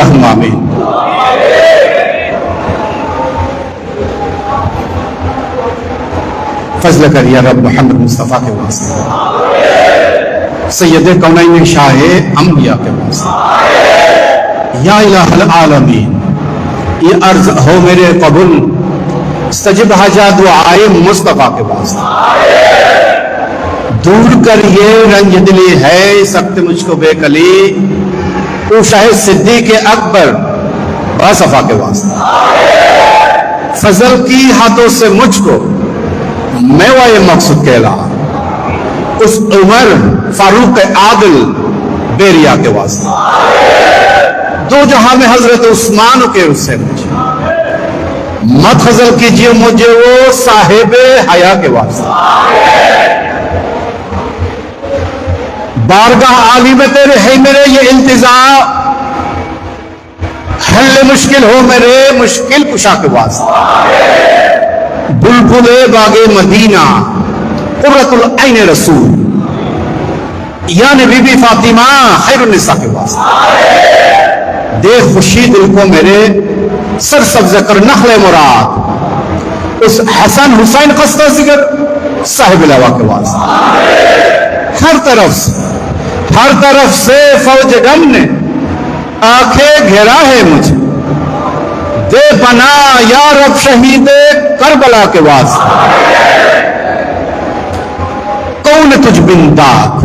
اللہم آمین۔ فضل کر یا رب محمد مصطفیٰ کے واسطے۔ سید کونین شاہ انبیاء کے واسطے۔ یا الہ العالمین یہ عرض ہو میرے قبول سجب حجا دعائے مصطفیٰ کے واسطے۔ دور کر یہ رنج دلی ہے سکت مجھ کو بے کلی۔ تو صدی صدیق اکبر اور صفا کے واسطہ۔ فضل کی ہاتھوں سے مجھ کو میں وہ یہ مقصد کہلا اس عمر فاروق عادل بیریا کے واسطہ۔ دو جہاں میں حضرت عثمان کے اس سے مجھے مت حضر کیجیے مجھے وہ صاحب حیا کے واسطہ۔ بارگاہ عالی میں تیرے ہے میرے یہ انتظار۔ حل مشکل ہو میرے، مشکل کشا کے واسطے۔ بلبل باغ مدینہ قرت العین رسول۔ یعنی بی بی فاطمہ، خیر النساء کے واسطے۔ دے خوشی دل کو میرے، سر سب ذکر نخل مراد۔ اس حسن حسین قصدہ ذکر، صاحب علاوہ کے واسطے۔ ہر طرف سے۔ ہر طرف سے فوج غم نے، آنکھیں گھیرا ہے مجھے۔ دے بنا یا رب شہید کربلا کے واسطہ کون تجھ بنداد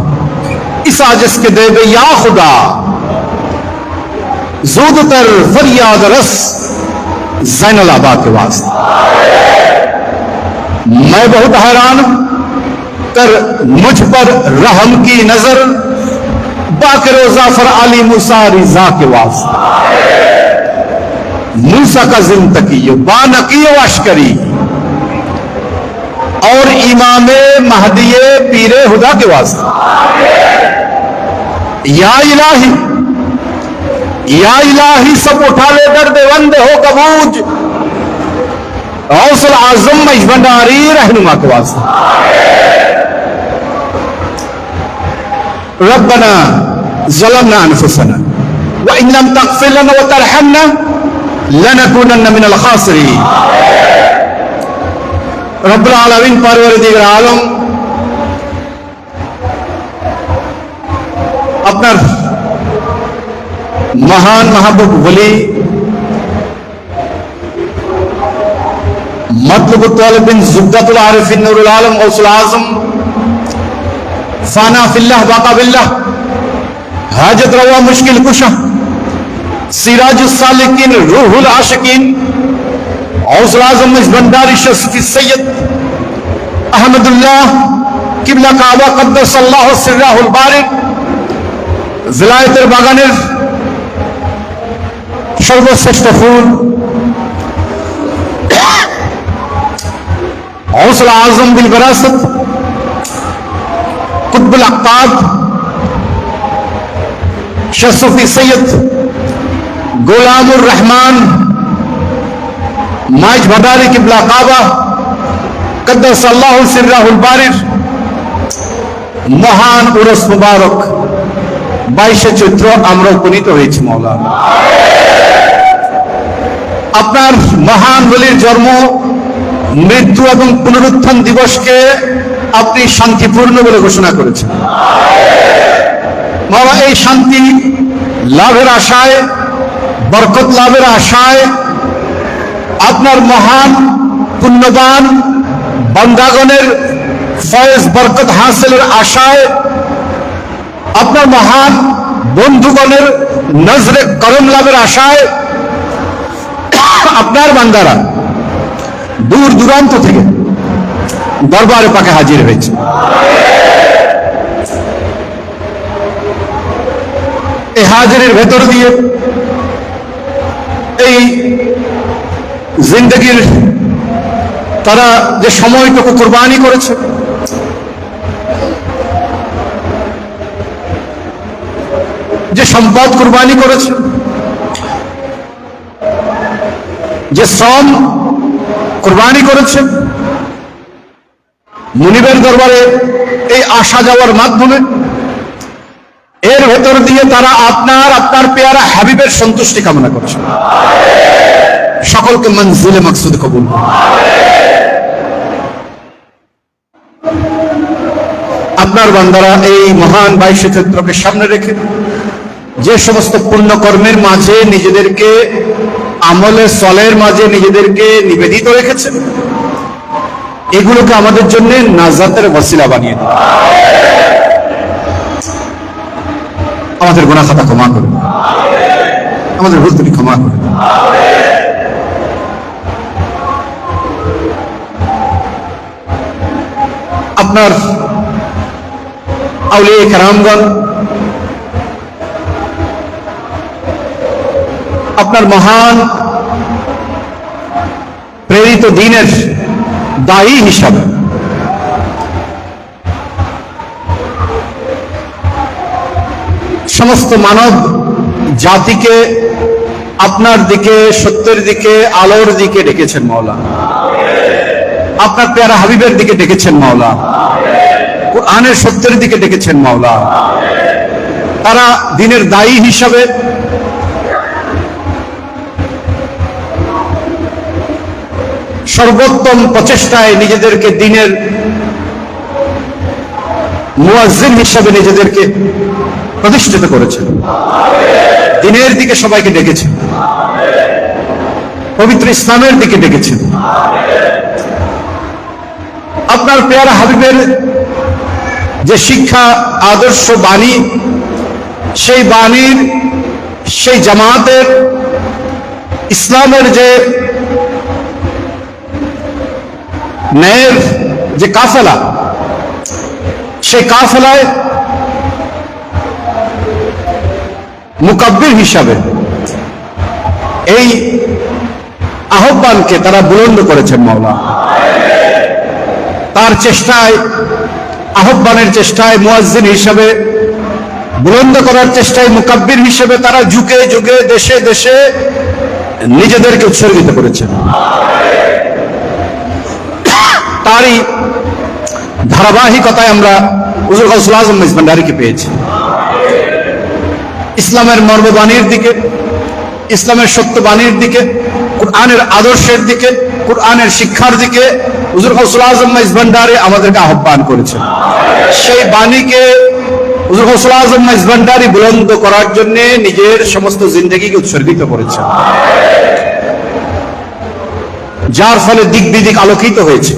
اس آجس کے دے بے یا خدا۔ زود تر فریاد رس زین الابا کے واسطہ میں بہت حیران کر مجھ پر رحم کی نظر۔ پاک روزہ فر علی مسا رضا کے واسطہ۔ موسا کا زندگی بانقی و اشکری اور امام مہدی پیر خدا کے واسطے یا الہی یا الہی سب اٹھا لے کر دیوند ہو کبوج۔ غوث العظم میں بنڈاری رہنما کے واسطے ربنا ظلمنا أنفسنا. وإن لم تغفر لنا وترحمنا لنكونن من الخاسرين. رب العالمين بارور دي العالم أبنر مهان محبوب ولي مطلب الطالب بن زبدة العارفين نور العالم غوث العظم فانا في الله بقى بالله হাজত রওয়া মুশকিল কুশা সিরাজ সালিকিন, রুহুল আশকিন গৌসুল আজম মজবন্দারি শফি সৈয়দ আহমদুল্লাহ কিবলা কাবা কদ্দাস আল্লাহ সিরাহুল বারিক জিলায়েতের বাগানের সর্বশ্রেষ্ঠ ফুল। গৌসুল আজম বিল বরাসত, কুতবুল আক্তাব শাসফি সৈয়দ গোলামুর রহমান মাইজ ভদারি কিবলা কাবা কদ্দ সাল্লাহ সিরাহুল বারির মহান উরস মুবারক বাইশে চৈত্র আমরা উপনীত হয়েছি মৌলা আপনার মহান বলির জন্ম, মৃত্যু এবং পুনরুত্থান দিবসকে আপনি শান্তিপূর্ণ বলে ঘোষণা করেছেন। মাওলা এই শান্তি লাভের আশায়, বরকত লাভের আশায় আপনার মহান পুণ্যবান বন্দাগণের ফয়েজ বরকত হাসিলের আশায় আপনার মহান বন্ধুগণের নজরে করম লাভের আশায় আপনার বান্দারা দূর দূরান্ত থেকে দরবারে পাকে হাজির হয়েছে। এই হাজিরের ভেতর দিয়ে এই জিন্দগির তারা যে সময়টুকু কোরবানি করেছে, যে সম্পদ কোরবানি করেছে, যে শ্রম কোরবানি করেছে, মুনিবের দরবারে এই আসা যাওয়ার মাধ্যমে এর ভেতর দিয়ে তারা আপনার আপনার পেয়ারা হাবিবের সন্তুষ্টি কামনা করছে। সকলকে মঞ্জিলে মকসুদ কবুল। আপনার বান্দারা এই মহান বাইশে চৈত্রকে সামনে রেখে যে সমস্ত পুণ্যকর্মের মাঝে নিজেদেরকে, আমলে সলের মাঝে নিজেদেরকে নিবেদিত রেখেছেন, এগুলোকে আমাদের জন্য নাজাতের ওয়াসিলা বানিয়ে দিন। আমাদের গোনা খাতা ক্ষমা করে আমাদের ভুল ত্রুটি ক্ষমা করে আপনার আউলিয়া কারামগণ, আপনার মহান প্রেরিত দিনের দায়ী হিসাবে সমস্ত মানব জাতিকে আপনার দিকে, সত্যের দিকে, আলোর দিকে ডেকেছেন মাওলা। আপনার পেয়ারা হাবিবের দিকে ডেকেছেন মাওলা। কোরআনের সত্যের দিকে ডেকেছেন মাওলা। তারা দিনের দায়ী হিসাবে সর্বোত্তম প্রচেষ্টায় নিজেদেরকে দিনের মুয়াজ্জিন হিসাবে নিজেদেরকে প্রতিষ্ঠিত করেছেন দিনের দিকে সবাইকে ডেকেছেন পবিত্র ইসলামের দিকে ডেকেছেন আপনার পেয়ারা হাবিবের যে শিক্ষা, আদর্শ বাণী, সেই বাণীর, সেই জামাতের, ইসলামের যে ন্যায়ের যে কাফেলা, সেই কাফেলায় মুকাব্বির হিসাবে। এই আহ্বানকে তারা বুলন্দ করেছেন মাওলা। তার চেষ্টায়, আহ্বানের চেষ্টায় মুয়াজ্জিন হিসাবে, বুলন্দ করার চেষ্টায় মুকাব্বির হিসেবে তারা যুগে যুগে, দেশে দেশে নিজেদেরকে উৎসর্গিত করেছেন। তারই ধারাবাহিকতায় আমরা হুজুর গৌসুল আজম মেজবান্ডারিকে পেয়েছি। ইসলামের মর্মবাণীর দিকে, ইসলামের সত্যবাণীর দিকে, কোরআনের আদর্শের দিকে, কোরআনের শিক্ষার দিকে হুজুর গৌসুল আজম মেজবান্ডারি আমাদেরকে আহ্বান করেছেন। সেই বাণীকে হুজুর গৌসুল আজম মেজবান্ডারি বুলন্দ করার জন্য নিজের সমস্ত জিন্দগিকে উৎসর্গিত করেছেন। যার ফলে দিক বিদিক আলোকিত হয়েছে।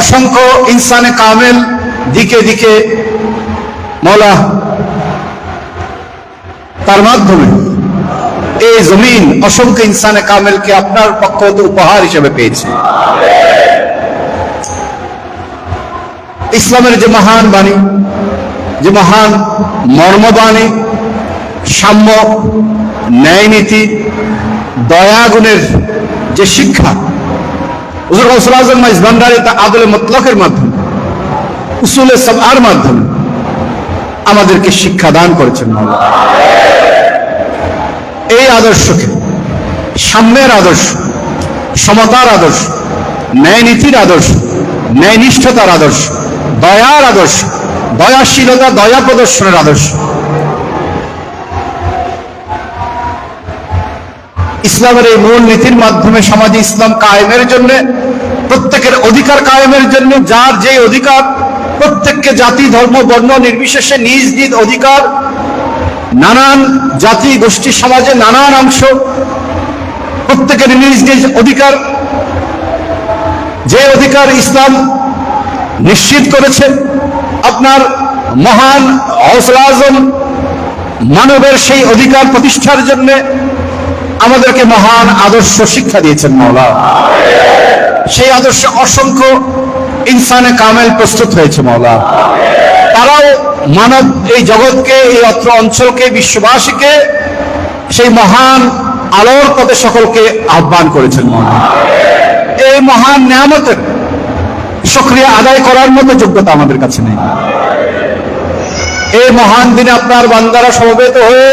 অসংখ্য ইনসানে কামেল দিকে দিকে মৌলা তার মাধ্যমে এই জমিন অসংখ্য ইনসানে কামেলকে আপনার পক্ষ উপহার হিসেবে পেয়েছে। ইসলামের যে মহান বাণী, যে মহান মর্মবাণী, সাম্য ন্যায় নীতি দয়াগুণের যে শিক্ষা, হুজুর তা আদলে মতলকের মাধ্যমে, উসুলে সবার মাধ্যমে আমাদেরকে শিক্ষা দান করেছেন। এই আদর্শকে, সাম্যের আদর্শ, সমতার আদর্শ ন্যায় নীতির আদর্শ ন্যায় নিষ্ঠতার আদর্শ, দয়ার আদর্শ, দয়াশীলতা, দয়া প্রদর্শনের আদর্শ। ইসলামের এই মূল নীতির মাধ্যমে সমাজে ইসলাম কায়েমের জন্য, প্রত্যেকের অধিকার কায়েমের জন্য, যার যে অধিকার, প্রত্যেককে জাতি, ধর্ম, বর্ণ, নির্বিশেষে নিজ নিজ অধিকার নানান জাতি, গোষ্ঠী, সমাজে নানান অংশ, প্রত্যেকের নিজ নিজ অধিকার। যে অধিকার ইসলাম নিশ্চিত করেছে, আপনার মহান হৌসলা মানবের সেই অধিকার প্রতিষ্ঠার জন্য আমাদেরকে মহান আদর্শ শিক্ষা দিয়েছেন মাওলা। সেই আদর্শ অসংখ্য ইনসানে কামেল প্রস্তুত হয়েছে মাওলা। তারাও মানব এই জগৎকে, এই অত্র অঞ্চলকে, বিশ্ববাসীকে সেই মহান আলোর পথে সকলকে আহ্বান করেছেন এই মহান নিয়ামতের সক্রিয় আদায় করার মতো যোগ্যতা আমাদের কাছে নেই। এই মহান দিনে আপনার বান্দারা সমবেত হয়ে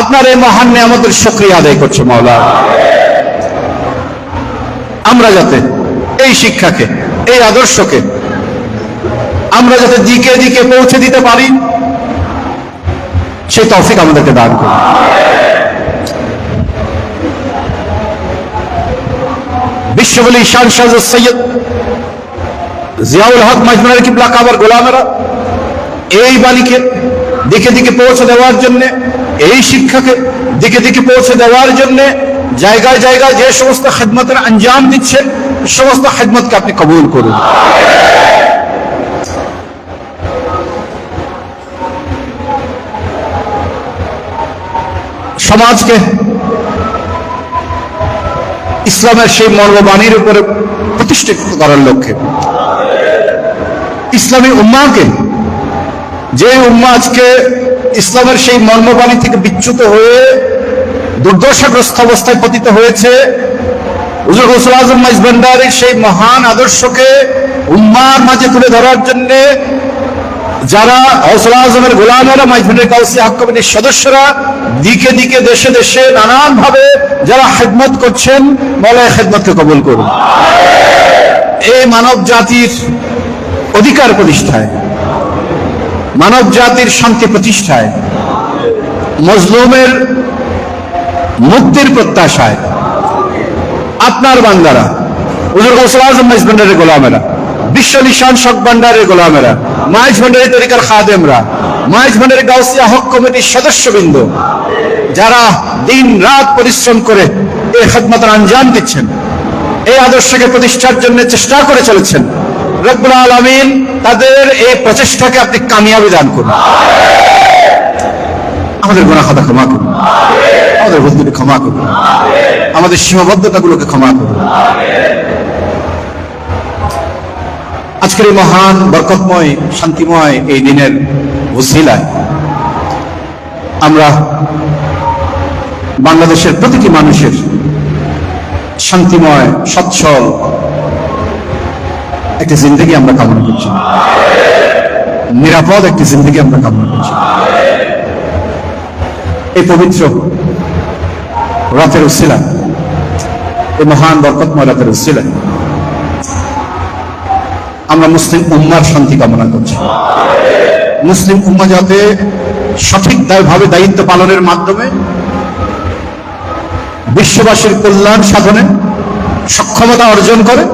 আপনার এই মহান নিয়ামতের সক্রিয় আদায় করছে মাওলা। আমরা যাতে এই শিক্ষাকে, এই আদর্শকে আমরা যাতে দিকে দিকে পৌঁছে দিতে পারি সেই তৌফিক আমাদেরকে দান করুন। বিশ্ববলী শান শাহ সৈয়দ জিয়াউল হক মাজমুনের কিবলা কাবার গোলামেরা? এই বাণীকে দিকে দিকে পৌঁছে দেওয়ার জন্য, এই শিক্ষাকে দিকে দিকে পৌঁছে দেওয়ার জন্য জায়গায় জায়গায় যে সমস্ত খেদমতের আঞ্জাম দিচ্ছেন, সমস্ত খেদমতকে আপনি কবুল করুন। সমাজকে, ইসলামের সেই মর্মবাণীর উপরে প্রতিষ্ঠিত করার লক্ষ্যে। ইসলামী উম্মাকে যে উম্মা আজকে ইসলামের সেই মর্মবাণী থেকে বিচ্যুত হয়ে দুর্দশাগ্রস্ত অবস্থায় পতিত হয়েছে, হুজুর গৌসুল আজম সেই মহান আদর্শকে উম্মার মাঝে তুলে ধরার জন্য যারা হৌসুল আজমের গোলামেরা মাইজভান্ডার কাউসি হক কমিটির সদস্যরা দিকে দিকে, দেশে দেশে নানান ভাবে যারা খেদমত করছেন, মলয় খেদমতকে কবুল করুন। এই মানব জাতির অধিকার প্রতিষ্ঠায়, মানব জাতির শান্তি প্রতিষ্ঠায়, মজলুমের মুক্তির প্রত্যাশায়, আপনার বান্দারা, হুজুর গৌসুল আজম, মাইজ গোলামেরা, বিশ্ব নিশান শক ভান্ডারের গোলামেরা মাইজ ভান্ডারের তরিকার খাদেমরা, মাইজ ভান্ডারের গাউসিয়া হক কমিটির সদস্যবৃন্দ, যারা দিন রাত পরিশ্রম করে এই খেদমতের আঞ্জাম দিচ্ছেন এই আদর্শকে প্রতিষ্ঠার জন্য চেষ্টা করে চলেছেন, রব্বুল আলমিন তাদের এই প্রচেষ্টাকে আপনি কামিয়াবি দান করুন। আমাদের গোনা ক্ষমা করুন। আমাদের ভুলগুলি ক্ষমা করুন। আমাদের সীমাবদ্ধতাগুলোকে ক্ষমা করুন। আজকের এই মহান, বরকতময়, শান্তিময় এই দিনের উসিলায় আমরা বাংলাদেশের প্রতিটি মানুষের শান্তিময়, সচ্ছল একটি জিন্দগি আমরা কামনা করছি। নিরাপদ একটি জিন্দগি আমরা কামনা করছি। এই পবিত্র রাতের উসিলা এই মহান, বরকতময় রাতের উসিলা আমরা মুসলিম উম্মার শান্তি কামনা করছি। মুসলিম উম্মা যাতে সঠিক দায়ভাবে দায়িত্ব পালনের মাধ্যমে বিশ্ববাসীর কল্যাণ সাধনে সক্ষমতা অর্জন করে।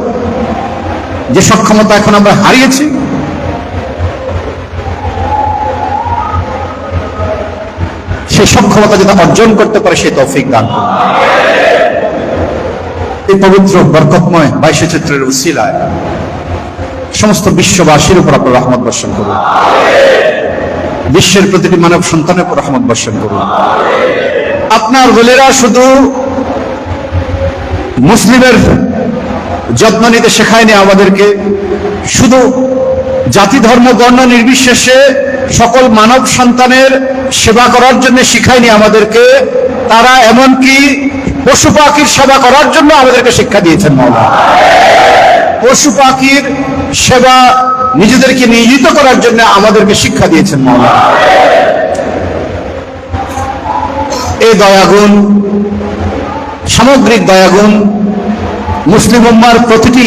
যে সক্ষমতা এখন আমরা হারিয়েছি, সেই সক্ষমতা যাতে অর্জন করতে পারে সেই তৌফিক দান এই পবিত্র, বরকতময় বাইশে চিত্রের উসিলায় সমস্ত বিশ্ববাসীর উপর আপনার রহমত বর্ষণ করুন। বিশ্বের প্রতিটি মানব সন্তানের উপর রহমত বর্ষণ করুন। আপনার বলেরা শুধু মুসলিমের যত্ন নিতে শেখায়নি আমাদেরকে, শুধু জাতি, ধর্ম, বর্ণ নির্বিশেষে সকল মানব সন্তানের সেবা করার জন্য শিখায়নি আমাদেরকে, তারা এমনকি পশু পাখির সেবা করার জন্য আমাদেরকে শিক্ষা দিয়েছেন মৌলা। পশু পাখির সেবা নিজেদেরকে নিয়োজিত করার জন্য আমাদেরকে শিক্ষা দিয়েছেন মৌলা এই দয়াগুণ, সামগ্রিক দয়াগুণ, মুসলিম উম্মার প্রতিটি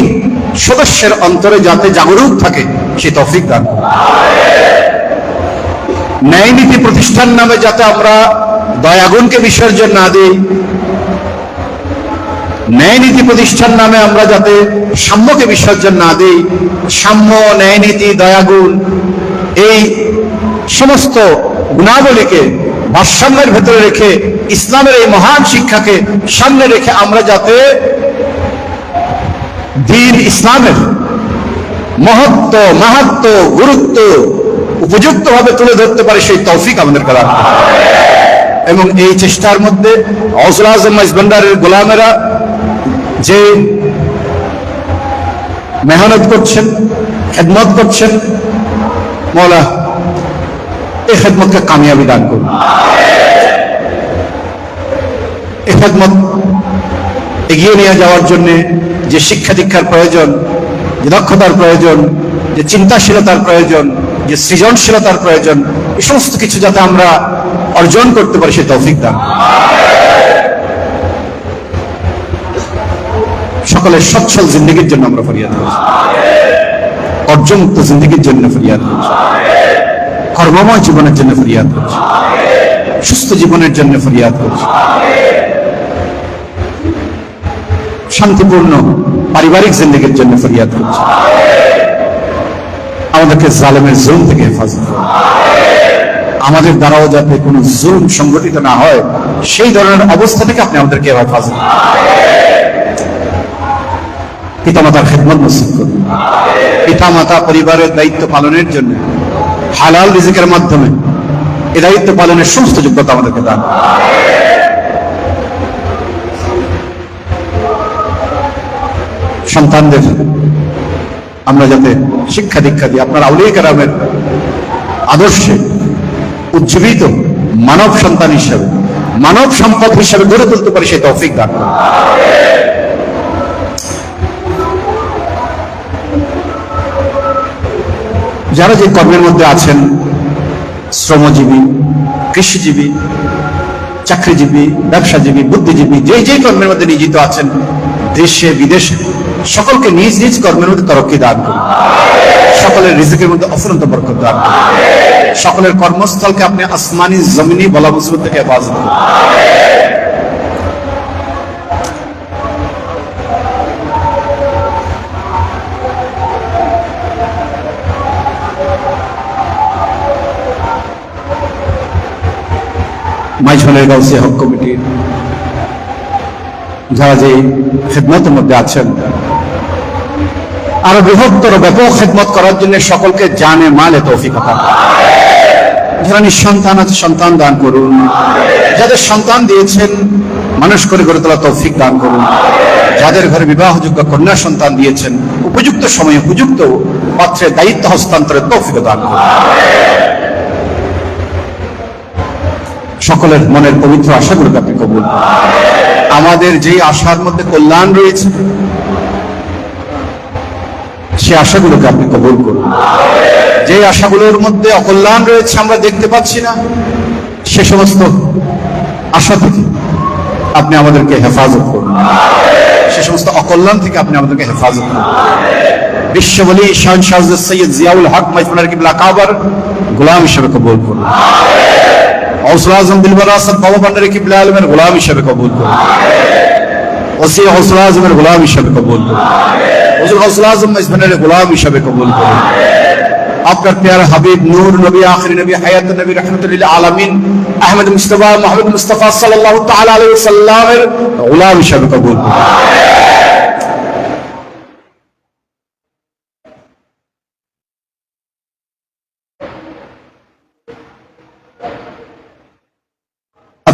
সদস্যের অন্তরে যাতে জাগরুক থাকে, সে তৌফিক দান। ন্যায় নীতি প্রতিষ্ঠান নামে যাতে আমরা দয়াগুণকে বিসর্জন না দিই ন্যায় নীতি প্রতিষ্ঠান নামে আমরা যাতে সাম্যকে বিসর্জন না দিই, সাম্য, ন্যায় নীতি, দয়াগুণ, এই সমস্ত গুণাবলীকে ভারসাম্যের ভেতরে রেখে ইসলামের এই মহান শিক্ষাকে সামনে রেখে আমরা যাতে দিন ইসলামের মহত্ব, মাহাত্ম, গুরুত্ব উপযুক্তভাবে তুলে ধরতে পারে সেই তৌফিক আমাদের করা এবং এই চেষ্টার মধ্যে হৌসুল আজম ভান্ডারের গোলামেরা যে মেহনত করছেন, খেদমত করছেন, মৌলা এই খেদমতকে কামিয়াবি দান করুন। এই খেদমত এগিয়ে নিয়ে যাওয়ার জন্য যে শিক্ষা দীক্ষার প্রয়োজন, যে দক্ষতার প্রয়োজন, যে চিন্তাশীলতার প্রয়োজন, যে সৃজনশীলতার প্রয়োজন এই সমস্ত কিছু যাতে আমরা অর্জন করতে পারি, সে তৌফিক দান সকলের সচ্ছল জিন্দগির জন্য আমরা ফরিয়াদ করছি। অর্জনমুক্ত জিন্দগির জন্য ফরিয়াদ করছি। কর্মময় জীবনের জন্য ফরিয়াদ করছি। সুস্থ জীবনের জন্য ফরিয়াদ করছি। শান্তিপূর্ণ পারিবারিক জিন্দগির জন্য ফরিয়াদ করছি। আমাদেরকে জালেমের জুল থেকে হেফাজত আমাদের দ্বারাও যাতে কোনো জুল সংগঠিত না হয়, সেই ধরনের অবস্থা থেকে আপনি আমাদেরকে হেফাজত। পিতামাতার খেদমত নসিব করুন। পিতামাতা পরিবারের দায়িত্ব পালনের জন্য, হালাল রিজিকের মাধ্যমে এই দায়িত্ব পালনের সমস্ত যোগ্যতা আমাদেরকে দান সন্তানদের আমরা যাতে শিক্ষা দীক্ষা দিই, আপনার আউলিয়া কারামের আদর্শে উজ্জীবিত মানব সন্তান হিসাবে, মানব সম্পদ হিসাবে গড়ে তুলতে পারি সেই তৌফিক দান যারা যে কর্মের মধ্যে আছেন, শ্রমজীবী, কৃষিজীবী, চাকরিজীবী, ব্যবসাজীবী, বুদ্ধিজীবী, যেই যেই কর্মের মধ্যে নিয়োজিত আছেন, দেশে, বিদেশে, সকলকে নিজ নিজ কর্মের মধ্যে তরক্কি দান করুন। সকলের রিজিকের মধ্যে অফুরন্ত বরকত দান করুন। সকলের কর্মস্থলকে আপনি আসমানি জমিনি বলা মুসিবত থেকে হেফাজত করুন। মাইঝনের গাউসিয়া হক কমিটির যারা যে খেদমতের মধ্যে আছেন, আরও বৃহত্তর ব্যাপক খেদমত করার জন্য সকলকে জানে, মালে তৌফিকতা যারা নিঃসন্তান আছে, সন্তান দান করুন। যাদের সন্তান দিয়েছেন, মানুষ করে গড়ে তোলা তৌফিক দান করুন। যাদের ঘরে বিবাহযোগ্য কন্যা সন্তান দিয়েছেন, উপযুক্ত সময়ে উপযুক্ত পাত্রের দায়িত্ব হস্তান্তরের তৌফিক দান করুন। সকলের মনের পবিত্র আশাগুলোকে আপনি কবুল আমাদের যে আশার মধ্যে কল্যাণ রয়েছে, সে আশাগুলোকে আপনি কবুল করুন। যে আশাগুলোর মধ্যে অকল্যাণ রয়েছে আমরা দেখতে পাচ্ছি না, সে সমস্ত আশা থেকে আপনি আমাদেরকে হেফাজত করুন। সে সমস্ত অকল্যাণ থেকে আপনি আমাদেরকে হেফাজত করুন। বিশ্ববলী শাহ সৈয়দ জিয়াউল হক মজমুনার কিবলা কাবার গোলাম হিসেবে কবুল করুন। হৌসলা আজম দিলবর আসাদ বাবা ভান্ডারি কিবলা আলমের গোলাম হিসেবে কবুল করুন ওসি হৌসলা আজমের গোলাম হিসেবে কবুল করুন হুজুর হৌসলা আজম মজমুনের গোলাম হিসেবে কবুল করুন আপনার প্যার হাবিব নূর নবী আখরি নবী হায়াত নবী রহমতুল্লাহ আলামিন আহমদ মুস্তফা মোহাম্মদ মুস্তফা সাল্লাল্লাহু তাআলা আলাইহি ওয়াসাল্লামের গোলাম হিসেবে কবুল করুন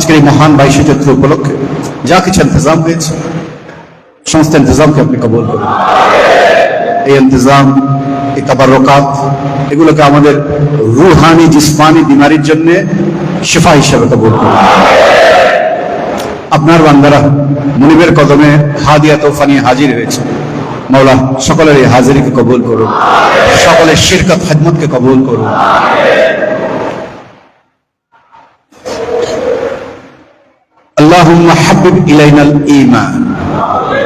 আজকের এই মহান বাইশে চৈত্র উপলক্ষে যা কিছু ইন্তজাম হয়েছে, সমস্ত ইন্তজামকে আপনি কবুল করুন। এই ইন্তজাম, এই তাবারকাত, এগুলোকে আমাদের রুহানি, জিসমানি, বিমারির জন্য শিফা হিসেবে কবুল করুন। আপনার বান্দারা মুনিবের কদমে হাদিয়া তোফানি হাজির হয়েছে। মৌলা সকলের এই হাজিরিকে কবুল করুন। সকলের শিরকত, খেদমতকে কবুল করুন। اللهم حبب إلينا الإيمان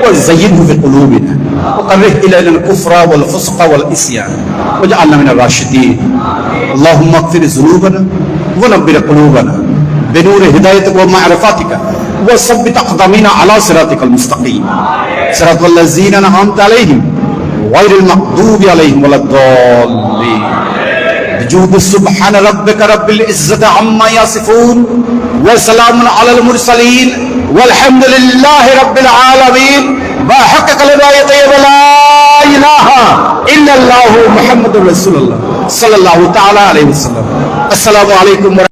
وزينه في قلوبنا وكره إلينا الكفر والفسق والإسيان واجعلنا من الراشدين. اللهم اغفر ذنوبنا ونبر قلوبنا بنور هدايتك ومعرفتك وثبت أقدامنا على صراطك المستقيم. صراط الذين أنعمت عليهم غير المغضوب عليهم ولا الضالين. بجود سبحان ربك رب العزة عما يصفون وسلام على المرسلين والحمد لله رب العالمين. بحق كلمة طيب لا إله إلا الله محمد رسول الله صلى الله تعالى عليه وسلم. السلام عليكم